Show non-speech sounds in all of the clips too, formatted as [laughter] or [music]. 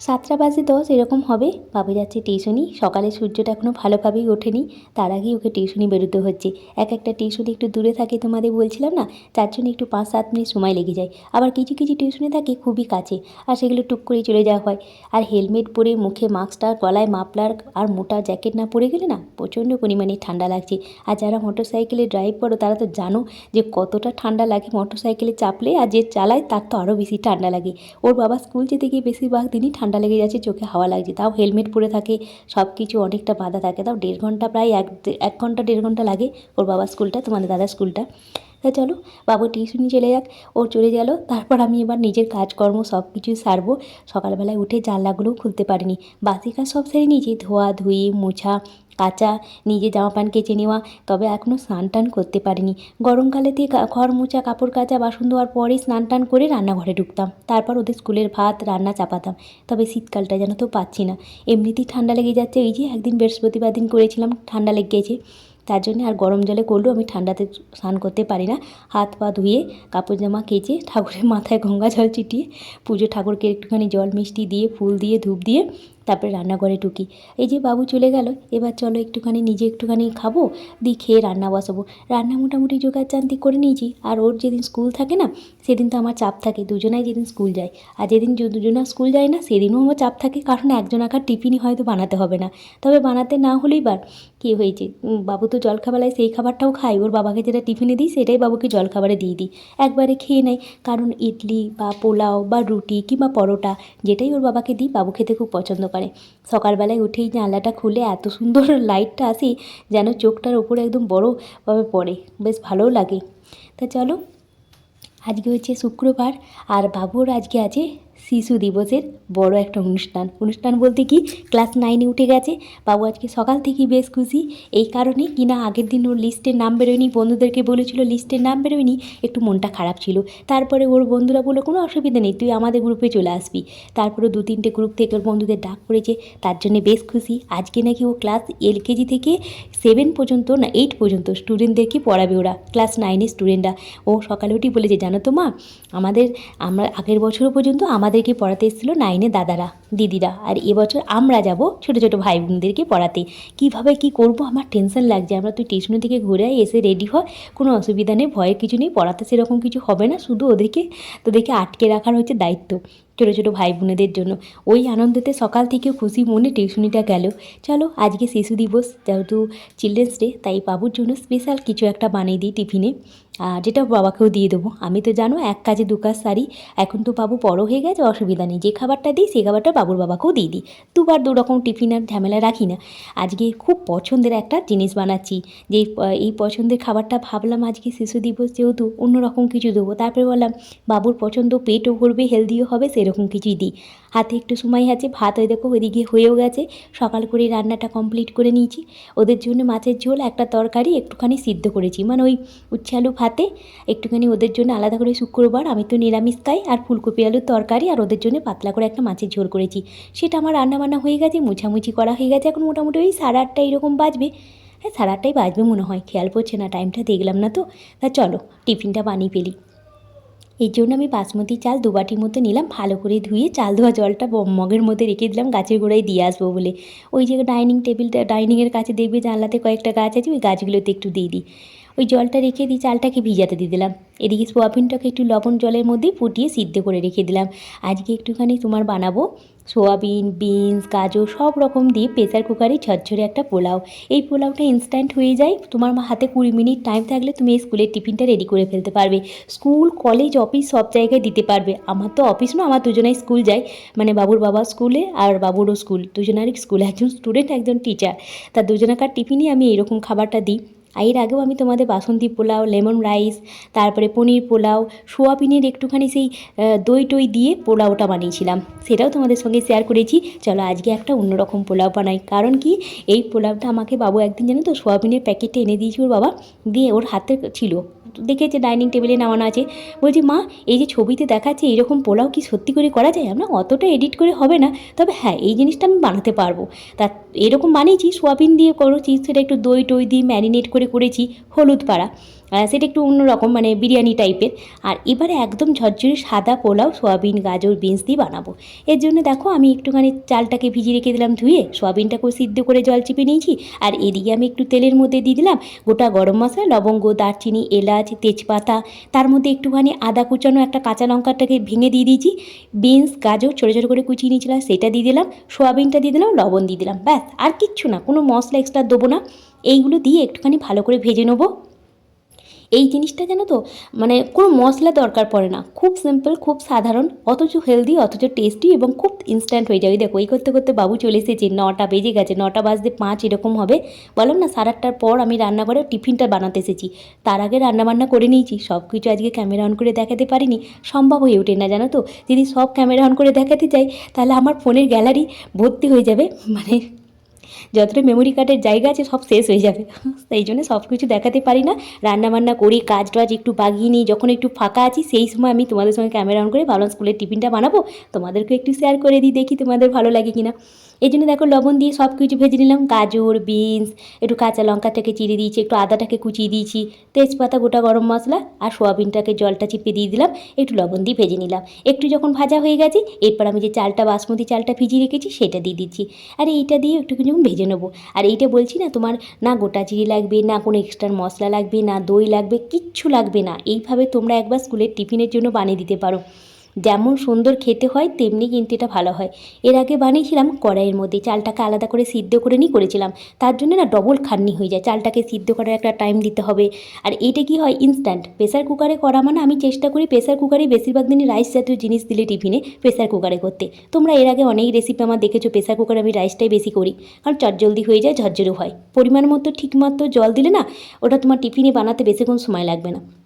সাতটা বাজে দশ, এরকম হবে। বাবু যাচ্ছে টিউশনি। সকালে সূর্যটা এখনও ভালোভাবেই ওঠেনি। তার আগেই ওকে টিউশনি বেরোতে হচ্ছে। এক একটা টিউশনি একটু দূরে থাকে তোমাদের বলছিলাম না? তার জন্য একটু পাঁচ, সাত মিনিট সময় লেগে যায়। আবার কিছু কিছু টিউশনি থাকে খুবই কাছে। আর সেগুলো টুক করেই চলে যাওয়া হয়। আর হেলমেট পরে মুখে মাস্কটা গলায় মাফলার আর মোটা জ্যাকেট না পরে গেলে না প্রচণ্ড পরিমাণে ঠান্ডা লাগছে। আর যারা মোটর সাইকেলে ড্রাইভ করো, তারা তো জানো যে কতটা ঠান্ডা লাগে মোটর সাইকেলে চাপলে। আর যে চালায়, তার তো আরও বেশি ঠান্ডা লাগে। ওর বাবা স্কুল যেতে গিয়ে বেশিরভাগ দিনই লেগে যাচ্ছে, চোখে হাওয়া লাগছে। তাও হেলমেট পরে থাকে সব কিছু অনেকটা বাধা থাকে। তাও দেড় ঘণ্টা প্রায় এক এক ঘণ্টা, দেড় ঘণ্টা লাগে ওর বাবার স্কুলটা, তোমাদের দাদার স্কুলটা। তা চলো, বাবু টিউশনি চলে যাক। ও চলে গেল। তারপর আমি এবার নিজের কাজকর্ম সব কিছু সারবো। সকালবেলায় উঠে জানলাগুলোও খুলতে পারিনি। বাসি কাজ সব সেরে নিয়েছি ধোয়া ধুই মোছা, কাচা নিজে জামা প্যান্ট কেচে নেওয়া, তবে এখনও স্নান টান করতে পারিনি। গরমকালেতে ঘর মোছা, কাপড় কাচা, বাসন ধোয়ার পরেই স্নান টান করে রান্নাঘরে ঢুকতাম। তারপর ওদের স্কুলের ভাত, রান্না চাপাতাম। তবে শীতকালটা যেন তো পাচ্ছি না। এমনিতেই ঠান্ডা লেগে যাচ্ছে। ওই যে একদিন বৃহস্পতিবার দিন করেছিলাম, ঠান্ডা লেগে গেছে তার জন্য আর গরম জলে করলেও আমি ঠান্ডাতে স্নান করতে পারি না। হাত পা ধুয়ে কাপড় জামা কেচে ঠাকুরের মাথায় গঙ্গা জল চিটিয়ে পুজো ঠাকুরকে একটুখানি জল মিষ্টি দিয়ে, ফুল দিয়ে, ধূপ দিয়ে তারপরে রান্নাঘরে ঢুকি। এই যে বাবু চলে গেল, এবার চলো একটুখানি নিজে একটুখানি খাব, দিয়ে খেয়ে রান্না বসাবো। রান্না মোটামুটি জোগাড় জানতি করে নিয়েছি, আর ওর যেদিন স্কুল থাকে না, সেদিন তো আমার চাপ থাকে, দুজনাই যেদিন স্কুল যায়। আর যেদিন দুজনা স্কুল যায় না, সেদিনও আমার চাপ থাকে, কারণ একজন আঁকার টিফিনই হয়তো বানাতে হবে না। তবে বানাতে না হলেই বার, কী হয়েছে? বাবু তো জলখাবারে সেই খাবারটাও খায়, ওর বাবাকে যেটা টিফিনে দিই, সেটাই বাবুকে জলখাবারে দিয়ে দিই। একবারে খেয়ে নেয়, কারণ ইডলি বা পোলাও বা রুটি কিংবা পরোটা, যেটাই ওর বাবাকে দিই, বাবু খেতে খুব পছন্দ করে। সকালবেলায় উঠেই জানলাটা খুলে এত সুন্দর [laughs] লাইটটা আসি যেন চোখটার ওপরে একদম বড়োভাবে পড়ে। বেশ ভালোও লাগে। তা চলো, আজকে হচ্ছে শুক্রবার, আর বাবুর আজকে আছে শিশু দিবসের বড় একটা অনুষ্ঠান। অনুষ্ঠান বলতে কি ক্লাস নাইনে উঠে গেছে। বাবু আজকে সকাল থেকেই বেশ খুশি। এই কারণে কিনা আগের দিন ওর লিস্টের নাম বেরোয়নি, বন্ধুদেরকে বলেছিল লিস্টের নাম বেরোয়নি, একটু মনটা খারাপ ছিল। তারপরে ওর বন্ধুরা বলল, কোনো অসুবিধা নেই, তুই আমাদের গ্রুপে চলে আসবি। তারপরে দু তিনটে গ্রুপ থেকে ওর বন্ধুদের ডাক পড়েছে। তার জন্য বেশ খুশি। আজকে নাকি ও ক্লাস এলকেজি থেকে সেভেন পর্যন্ত না এইট পর্যন্ত স্টুডেন্টদেরকে পড়াবে ওরা ক্লাস নাইনের স্টুডেন্টরা ও সকালে উঠেই বলেছে, জানো তো মা, আমাদের, আমরা আগের বছর পর্যন্ত আমাদেরকে পড়াতে এসেছিল নাইনে দাদারা। দিদিরা, আর এবছর আমরা যাব ছোটো ছোটো ভাই বোনদেরকে পড়াতে। কীভাবে কী করব? আমার টেনশন লাগছে। আমরা তুই টিউশনি থেকে ঘুরে এসে রেডি হয়। কোনো অসুবিধা নেই, ভয়ের কিছু নেই। পড়াতে সেরকম কিছু হবে না। শুধু ওদেরকে, তোদেরকে আটকে রাখার হচ্ছে দায়িত্ব ছোটো ছোটো ভাই বোনেদের জন্য। ওই আনন্দেতে সকাল থেকে খুশি মনে টিউশনিটা গেল। চলো, আজকে শিশু দিবস, যেহেতু চিলড্রেন্স ডে তাই বাবুর জন্য স্পেশাল কিছু একটা বানিয়ে দিই টিফিনে আর যেটা বাবাকেও দিয়ে দেবো। আমি তো জানো, এক কাজে দু কাজ সারি। এখন তো বাবু বড় হয়ে গেছে, অসুবিধা নেই। যে খাবারটা দিই সেই খাবারটা বাবুর বাবাকেও দিয়ে দিই। দুবার দু রকম টিফিন আর ঝামেলা রাখি না। আজকে খুব পছন্দের একটা জিনিস বানাচ্ছি। যে এই পছন্দের খাবারটা ভাবলাম আজকে শিশু দিবস যেহেতু অন্যরকম কিছু দেবো। তারপরে বললাম, বাবুর পছন্দ পেটও ভরবে হেলদিও হবে, সেরকম কিছুই দিই। হাতে একটু সময় আছে, ভাত ওই দেখো ওইদিকে হয়েও গেছে। সকাল করে রান্নাটা কমপ্লিট করে নিয়েছি। ওদের জন্য মাছের ঝোল, একটা তরকারি, একটুখানি সিদ্ধ করেছি। মানে ওই উচ্ছে আলু ভাতে একটুখানি ওদের জন্য আলাদা করে শুক্রবার। আমি তো নিরামিষ খাই আর ফুলকপি আলুর তরকারি, আর ওদের জন্য পাতলা করে একটা মাছের ঝোল করেছি। সেটা আমার রান্নাবান্না হয়ে গেছে, মোছামুছি করা হয়ে গেছে। এখন মোটামুটি ওই সাড়ে আটটা এরকম বাজবে। হ্যাঁ সাড়ে আটটাই বাজবে মনে হয়, খেয়াল পড়ছে না টাইমটা দেখলাম না তো। তা চলো, টিফিনটা বানিয়ে ফেলি। এর জন্য আমি বাসমতি চাল দুবাটির মতো নিলাম, ভালো করে ধুয়ে চাল ধোয়া জলটা মগের মধ্যে রেখে দিলাম, গাছের গোড়ায় দিয়ে আসব বলে। ওই যে ডাইনিং টেবিলটা ডাইনিংয়ের কাছে দেখবে জানলাতে কয়েকটা গাছ আছে, ওই গাছগুলোতে একটু দিয়ে দিই। ওই জলটা রেখে দিই চালটাকে ভিজাতে দিয়ে দিলাম। এদিকে সোয়াবিনটাকে একটু লবণ জলের মধ্যে ফুটিয়ে সিদ্ধ করে রেখে দিলাম। আজকে একটুখানি তোমার বানাবো সোয়াবিন, বিনস, গাজর সব রকম দিয়ে প্রেসার কুকারে ঝরঝরে একটা পোলাও। এই পোলাওটা ইনস্ট্যান্ট হয়ে যায়। তোমার হাতে কুড়ি মিনিট টাইম থাকলে তুমি এই স্কুলের টিফিনটা রেডি করে ফেলতে পারবে। স্কুল কলেজ অফিস সব জায়গায় দিতে পারবে। আমার তো অফিস না আমার দুজনেই স্কুল যায়। মানে বাবুর বাবা স্কুলে আর বাবুরও স্কুল দুজনারই স্কুল একজন স্টুডেন্ট একজন টিচার তা দুজনাকার টিফিনই আমি এরকম খাবারটা দিই। আর এর আগেও আমি তোমাদের বাসন্তী পোলাও, লেমন রাইস, তারপরে পনির পোলাও, সোয়াবিনের একটুখানি সেই দই টই দিয়ে পোলাওটা বানিয়েছিলাম। সেটাও তোমাদের সঙ্গে শেয়ার করেছি। চলো আজকে একটা অন্যরকম পোলাও বানাই। কারণ কি? এই পোলাওটা আমাকে বাবু একদিন জানো তো সোয়াবিনের প্যাকেটটা এনে দিয়েছি ওর বাবা। দিয়ে ওর হাতে ছিল। দেখেছে ডাইনিং টেবিলে নামানো আছে। বলছি, মা, এই যে ছবিতে দেখাচ্ছে, এরকম পোলাও কি সত্যি করে করা যায়? আমরা অতটা এডিট করে হবে না। তবে হ্যাঁ এই জিনিসটা আমি বানাতে পারব। তা এরকম বানিয়েছি, সোয়াবিন দিয়ে করেছি, সেটা একটু দই টই দিয়ে ম্যারিনেট করে করেছি, হলুদ পাড়া। সেটা একটু অন্যরকম মানে বিরিয়ানি টাইপের। আর এবারে একদম ঝরঝরে সাদা পোলাও, সোয়াবিন, গাজর, বিনস দিয়ে বানাবো। এর জন্য দেখো, আমি একটুখানি চালটাকে ভিজিয়ে রেখে দিলাম ধুয়ে সোয়াবিনটাকেও সিদ্ধ করে জল চিপে নিয়েছি। আর এদিকে আমি একটু তেলের মধ্যে দিয়ে দিলাম গোটা গরম মশলা, লবঙ্গ, দারচিনি, এলাচ, তেজপাতা। তার মধ্যে একটুখানি আদা কুচানো একটা কাঁচা লঙ্কাটাকে ভেঙে দিয়ে দিয়েছি। বিনস, গাজর ছোটো ছোটো করে কুচিয়ে নিয়েছিলাম, সেটা দিয়ে দিলাম। সোয়াবিনটা দিয়ে দিলাম, লবণ দিয়ে দিলাম। ব্যাস, আর কিচ্ছু না, কোনো মশলা এক্সট্রা দেবো না। এইগুলো দিয়ে একটুখানি ভালো করে ভেজে নেব। এই জিনিসটা জানো তো মানে কোনো মশলা দরকার পড়ে না। খুব সিম্পল খুব সাধারণ, অথচ হেলদি অথচ টেস্টি এবং খুব ইনস্ট্যান্ট হয়ে যাবে। দেখো, এই করতে করতে বাবু চলে এসেছে, নটা বেজে গেছে, নটা বাজতে পাঁচ এরকম হবে। বললাম না সাড়ে আটটার পর আমি রান্নাঘরে টিফিনটা বানাতে এসেছি। তার আগে রান্নাবান্না করে নিয়েছি সব কিছু আজকে ক্যামেরা অন করে দেখাতে পারিনি। সম্ভব হয়ে ওঠে না, জানো তো? যদি সব ক্যামেরা অন করে দেখাতে চাই তাহলে আমার ফোনের গ্যালারি ভর্তি হয়ে যাবে। মানে যতটা মেমোরি কার্ডের জায়গা আছে, সব শেষ হয়ে যাবে। সেই জন্য সব কিছু দেখাতে পারি না। রান্নাবান্না করি, কাজ টাজ একটু বাগিয়ে নিই। যখন একটু ফাঁকা আছি, সেই সময় আমি তোমাদের সঙ্গে ক্যামেরা অন করে ভালো স্কুলের টিফিনটা বানাবো। তোমাদেরকে একটু শেয়ার করে দিই, দেখি তোমাদের ভালো লাগে কিনা। এই জন্য দেখো লবণ দিয়ে সব কিছু ভেজে নিলাম। গাজর, বিনস, একটু কাঁচা লঙ্কাটাকে চিড়ে দিয়েছি, একটু আদাটাকে কুচিয়ে দিয়েছি, তেজপাতা, গোটা গরম মশলা আর সোয়াবিনটাকে জলটা চিপে দিয়ে দিলাম, একটু লবণ দিয়ে ভেজে নিলাম। একটু যখন ভাজা হয়ে গেছে, এরপর আমি যে চালটা, বাসমতি চালটা ভিজিয়ে রেখেছি, সেটা দিয়ে দিচ্ছি। আর এইটা দিয়ে একটু যখন ভেজে নেব, আর এইটা বলছি না তোমার না গোটা চিড়ি লাগবে, না কোনো এক্সট্রা মশলা লাগবে, না দই লাগবে, কিচ্ছু লাগবে না। এইভাবে তোমরা একবার স্কুলের টিফিনের জন্য বানিয়ে দিতে পারো। যেমন সুন্দর খেতে হয়, তেমনি কিন্তু এটা ভালো হয়। এর আগে বানিয়েছিলাম কড়াইয়ের মধ্যে। চালটাকে আলাদা করে সিদ্ধ করে নিয়ে করেছিলাম। তার জন্য না ডবল খাটনি হয়ে যায়। চালটাকে সিদ্ধ করার একটা টাইম দিতে হবে। আর এইটা কি হয়? ইনস্ট্যান্ট প্রেসার কুকারে করা মানে আমি চেষ্টা করি প্রেসার কুকারে বেশিরভাগ দিনই রাইস জাতীয় জিনিস দিলে টিফিনে প্রেসার কুকারে করতে। তোমরা এর আগে অনেক রেসিপি আমার দেখেছ প্রেসার কুকারে আমি রাইসটাই বেশি করি। কারণ চটজলদি হয়ে যায়, ঝরঝরে হয়। পরিমাণ মতো ঠিকমতো জল দিলে না ওটা তোমার টিফিনে বানাতে বেশিক্ষণ সময় লাগবে না।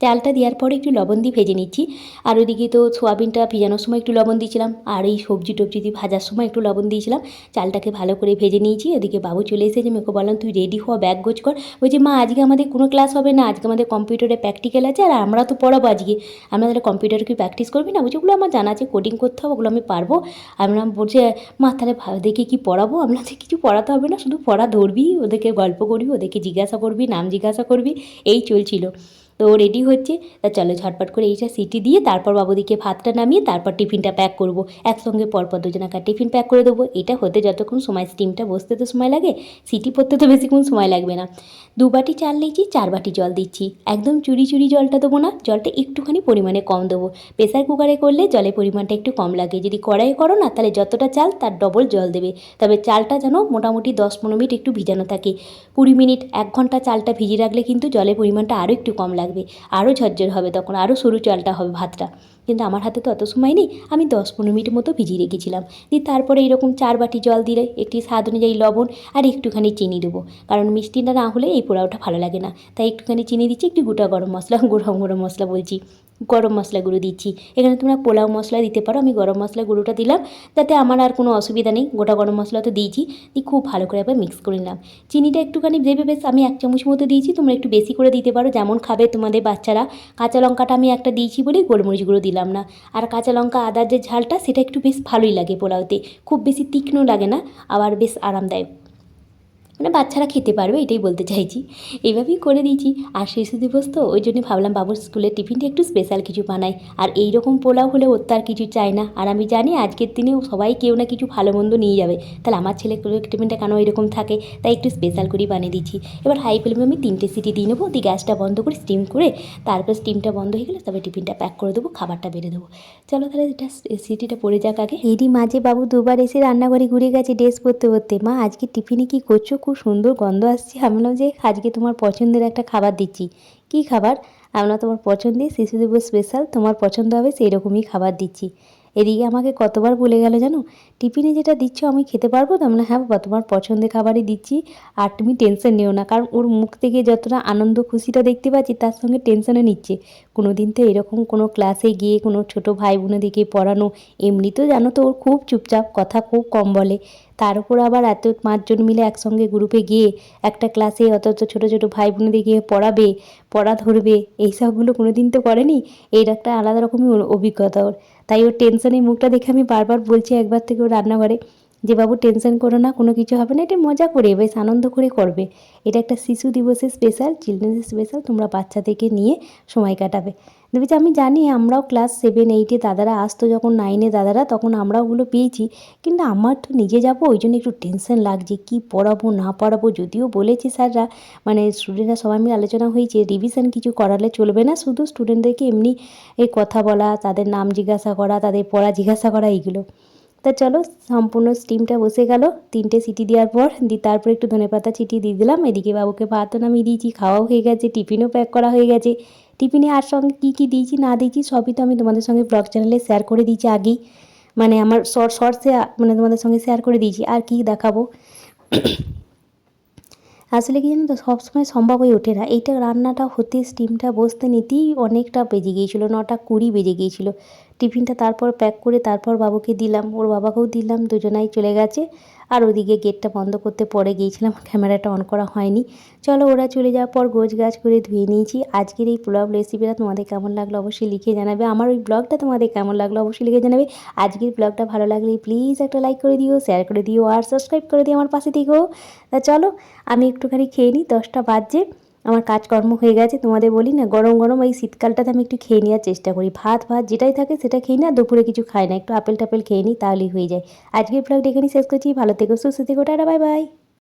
চালটা দেওয়ার পরে একটু লবণ দিয়ে ভেজে নিচ্ছি। আর ওদিকে তো সোয়াবিনটা ভেজানোর সময় একটু লবণ দিয়েছিলাম। আর এই সবজি টবজি দিয়ে ভাজার সময় একটু লবণ দিয়েছিলাম। চালটাকে ভালো করে ভেজে নিয়েছি। ওদিকে বাবু চলে এসেছে মেয়েকে বললাম, তুই রেডি হওয়া ব্যাগ গোছ কর। বলছি, মা, আজকে আমাদের কোনো ক্লাস হবে না। আজকে আমাদের কম্পিউটারে প্র্যাকটিক্যাল আছে আর আমরা তো পড়াবো আজকে। আমরা তাহলে কম্পিউটারে কি প্র্যাকটিস করবি না? বলছি, ওগুলো আমার জানা আছে কোডিং করতে হবে, ওগুলো আমি পারব। আমরা বলছে, মা, তাহলে দেখে কি পড়াবো? তো কিছু পড়াতে হবে না, শুধু পড়া ধরবি, ওদেরকে গল্প করবি, ওদেরকে জিজ্ঞাসা করবি, নাম জিজ্ঞাসা করবি। এই চলছিল। তো রেডি হচ্ছে। তা চলো ঝটপট করে এইটা সিটি দিয়ে তারপর বাবুদিকে ভাতটা নামিয়ে তারপর টিফিনটা প্যাক করব। একসঙ্গে পরপর দুজনাকার টিফিন প্যাক করে দেবো। এটা হতে যতক্ষণ সময় স্টিমটা বসতে তো সময় লাগে, সিটি পড়তে তো বেশিক্ষণ সময় লাগবে না। দু বাটি চাল নিয়েছি, চার বাটি জল দিচ্ছি। একদম চুরি চুরি জলটা দেবো না, জলটা একটুখানি পরিমাণে কম দেবো। প্রেসার কুকারে করলে জলের পরিমাণটা একটু কম লাগে। যদি কড়াইয়ে করো না, তাহলে যতটা চাল তার ডবল জল দেবে। তবে চালটা যেন মোটামুটি দশ পনেরো মিনিট একটু ভিজানো থাকে। কুড়ি মিনিট, এক ঘণ্টা চালটা ভিজিয়ে রাখলে কিন্তু জলের পরিমাণটা আরও একটু কম লাগবে। আরও ঝরঝর হবে তখন আরও সরু চালটা হবে ভাতটা। কিন্তু আমার হাতে তো অত সময় নেই, আমি দশ পনেরো মিনিট মতো ভিজিয়ে রেখেছিলাম। দিয়ে তারপরে এরকম চার বাটি জল দিলে, একটি স্বাদ অনুযায়ী লবণ আর একটুখানি চিনি দেবো। কারণ মিষ্টিটা না হলে এই পোড়াওটা ভালো লাগে না। তাই একটুখানি চিনি দিচ্ছি, একটু গোটা গরম মশলা [laughs] গরম গরম মশলা বলছি। গরম মশলা গুঁড়ো দিচ্ছি। এখানে তোমরা পোলাও মশলা দিতে পারো, আমি গরম মশলা গুঁড়োটা দিলাম। যাতে আমার আর কোনো অসুবিধা নেই, গোটা গরম মশলা তো দিয়েছি। দিয়ে খুব ভালো করে একবার মিক্স করে নিলাম। চিনিটা একটুখানি ভেবে বেশ আমি এক চামচ মতো দিয়েছি, তোমরা একটু বেশি করে দিতে পারো। যেমন খাবে তোমাদের বাচ্চারা, কাঁচা লঙ্কাটা আমি একটা দিয়েছি বলেই গোলমরিচ গুঁড়ো দিলাম না। আর কাঁচা লঙ্কা আদার যে ঝালটা, সেটা একটু বেশ ভালোই লাগে পোলাওতে। খুব বেশি তীক্ষ্ণ লাগে না, আবার বেশ আরামদায়ক। মানে বাচ্চারা খেতে পারবে, এটাই বলতে চাইছি। এইভাবেই করে দিয়েছি। আর শিশু দিবস তো, ওই জন্য ভাবলাম বাবুর স্কুলের টিফিনটা একটু স্পেশাল কিছু বানাই। আর এই রকম পোলাও হলে ওর তো আর কিছু চাই না। আর আমি জানি আজকের দিনে সবাই কেউ না কিছু ভালো মন্দ নিয়ে যাবে। তাহলে আমার ছেলে টিফিনটা কেন এরকম থাকে? তাই একটু স্পেশাল করেই বানিয়ে দিচ্ছি এবার হাই ফ্লেমে আমি তিনটে সিটি দিয়ে নেব। দিয়ে গ্যাসটা বন্ধ করে স্টিম করে, তারপর স্টিমটা বন্ধ হয়ে গেলে তবে টিফিনটা প্যাক করে দেবো, খাবারটা বেড়ে দেবো। চলো তাহলে এটা সিটিটা পড়ে যাক আগে। এরই মাঝে বাবু দুবার এসে রান্নাঘরে ঘুরে গেছে ড্রেস পরতে পরতে। মা, আজকে টিফিনে কি করছ? খুব সুন্দর গন্ধ আসছে। আমি বললাম যে, আজকে তোমার পছন্দের একটা খাবার দিচ্ছি। কি খাবার? আমরা তোমার পছন্দের শিশু দিবস স্পেশাল তোমার পছন্দ হবে সেই রকমই খাবার দিচ্ছি। এদিকে আমাকে কতবার বলে গেল জানো, টিফিনে যেটা দিচ্ছ আমি খেতে পারব? তো আমরা হ্যাঁ বাবা, তোমার পছন্দের খাবারই দিচ্ছি আর তুমি টেনশন নিও না, কারণ ওর মুখ থেকে যতটা আনন্দ খুশিটা দেখতে পাচ্ছি, তার সঙ্গে টেনশনও নিচ্ছে। কোনো দিন তো এরকম কোনো ক্লাসে গিয়ে কোনো ছোট ভাই বোনেদেরকে পড়ানো, এমনি তো জানো তো ওর খুব চুপচাপ, কথা খুব কম বলে। তার উপর আবার এত পাঁচজন মিলে একসঙ্গে গ্রুপে গিয়ে একটা ক্লাসে অত অত ছোটো ছোটো ভাই বোনেদের গিয়ে পড়াবে, পড়া ধরবে এইসবগুলো কোনো দিন তো করেনি। এর একটা আলাদা রকমের অ- অভিজ্ঞতা ওর। তাই ওর টেনশনে মুখটা দেখে আমি বারবার বলছি একবার থেকে ওর রান্নাঘরে যে বাবু টেনশন করো না, কোনো কিছু হবে না, এটা মজা করে, বেশ আনন্দ করে করবে। এটা একটা শিশু দিবসের স্পেশাল চিলড্রেন্স স্পেশাল তোমরা বাচ্চাদেরকে নিয়ে সময় কাটাবে। দেখেছি আমি জানি আমরাও ক্লাস সেভেন এইটে দাদারা আসতো, যখন নাইনে দাদারা, তখন আমরাও ওগুলো পেয়েছি, কিন্তু আমার তো নিজে যাব, ওই জন্য একটু টেনশন লাগছে, কি পড়াবো, না পড়াবো, যদিও বলেছে স্যাররা মানে স্টুডেন্টরা সবাই মিলে আলোচনা হয়েছে রিভিশন কিছু করালে চলবে না, শুধু স্টুডেন্টদেরকে এমনি এই কথা বলা, তাদের নাম জিজ্ঞাসা করা, তাদের পড়া জিজ্ঞাসা করা, এইগুলো। তা চলো, সম্পূর্ণ স্টিমটা বসে গেল। তিনটে সিটি দেওয়ার পর দিয়ে তারপর একটু ধনেপাতা চিটিয়ে দিয়ে দিলাম। এদিকে বাবুকে ভাতও নামিয়ে দিয়েছি, খাওয়াও হয়ে গেছে, টিফিনও প্যাক করা হয়ে গেছে। টিফিনে আর সঙ্গে কী কী দিয়েছি, না দিয়েছি, সবই তো আমি তোমাদের সঙ্গে ব্লগ চ্যানেলে শেয়ার করে দিয়েছি আগেই। মানে আমার শর্ট শর্টসে মানে তোমাদের সঙ্গে শেয়ার করে দিয়েছি, আর কি দেখাবো। আসলে কি জানো তো সবসময় সম্ভব হয়ে ওঠে না। এইটা রান্নাটা হতে স্টিমটা বসতে নিতেই অনেকটা বেজে গিয়েছিল, নটা কুড়ি বেজে গিয়েছিল। টিফিনটা তারপর প্যাক করে তারপর বাবুকে দিলাম। ওর বাবাকেও দিলাম, দুজনাই চলে গেছে। আর ওদিকে গেটটা বন্ধ করতে পরে গিয়েছিলাম, [laughs] ক্যামেরাটা অন করা হয়নি। চলো ওরা চলে যাওয়ার পর গোছ গাছ করে ধুয়ে নিয়েছি। আজকের এই ব্লগ রেসিপিটা তোমাদের কেমন লাগল অবশ্যই লিখে জানাবে। আমার ওই ব্লগটা তোমাদের কেমন লাগল অবশ্যই লিখে জানাবে। আজকের ব্লগটা ভালো লাগলে প্লিজ একটা লাইক করে দিও শেয়ার করে দিও, আর সাবস্ক্রাইব করে দিও আমার পাশে থেকেও। তা চলো, আমি একটুখানি খেয়ে নিই, দশটা বাজছে। আমার কাজকর্ম হয়ে গেছে, তোমাদের বলি না, গরম গরম এই শীতকালটাতে আমি একটু খেয়ে নেওয়ার চেষ্টা করি। ভাত ভাত যেটাই থাকে সেটা খেয়ে না দুপুরে কিছু খাই না, একটু আপেল টাপেল খেয়ে নিই, তাহলেই হয়ে যায়। আজকের ব্লগটা এখানেই শেষ করছি, ভালো থেকো, সুস্থ থেকো, টাটা বাই বাই